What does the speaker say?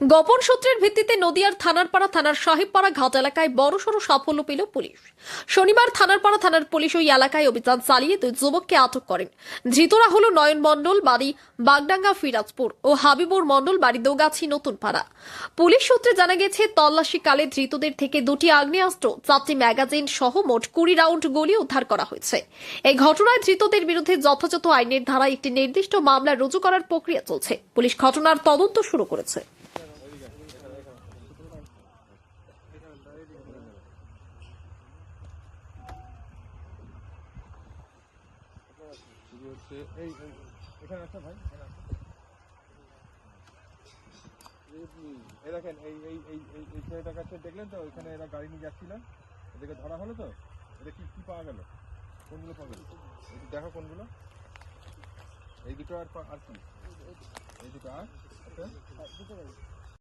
গোপন সূত্রের ভিত্তিতে নদিয়ার থানারপাড়া থানার সাহেবপাড়া ঘাট এলাকায় বড়সড় সাফল্য পেল পুলিশ। শনিবার থানারপাড়া থানার পুলিশ ওই এলাকায় অভিযান চালিয়ে দুই যুবককে আটক করেন। ধৃতরা হল নয়ন মণ্ডল, বাড়ি বাগডাঙ্গা, ফিরাজপুর ও হাবিবুর মণ্ডল, বাড়ি দোগাছি নতুন পাড়া পুলিশ সূত্রে জানা গেছে, তল্লাশিকালে ধৃতদের থেকে দুটি আগ্নেয়াস্ত্র, চারটি ম্যাগাজিন সহ মোট কুড়ি রাউন্ড গুলি উদ্ধার করা হয়েছে। এই ঘটনায় ধৃতদের বিরুদ্ধে যথাযথ আইনের ধারায় একটি নির্দিষ্ট মামলা রুজু করার প্রক্রিয়া চলছে। পুলিশ ঘটনার তদন্ত শুরু করেছে। শুরু এই এখানে একটা ভাই এই দেখেন এই এই এই এই এই ছেলেটার কাছে দেখলেন তো ওইখানে এরা গাড়ি নিয়ে যাচ্ছিল এদেরকে ধরা হলো তো এটা কি কি পাওয়া গেল কোনগুলো পাওয়া গেল একটু দেখো কোনগুলো এই দুটো আর কি এই দুটো আর একটা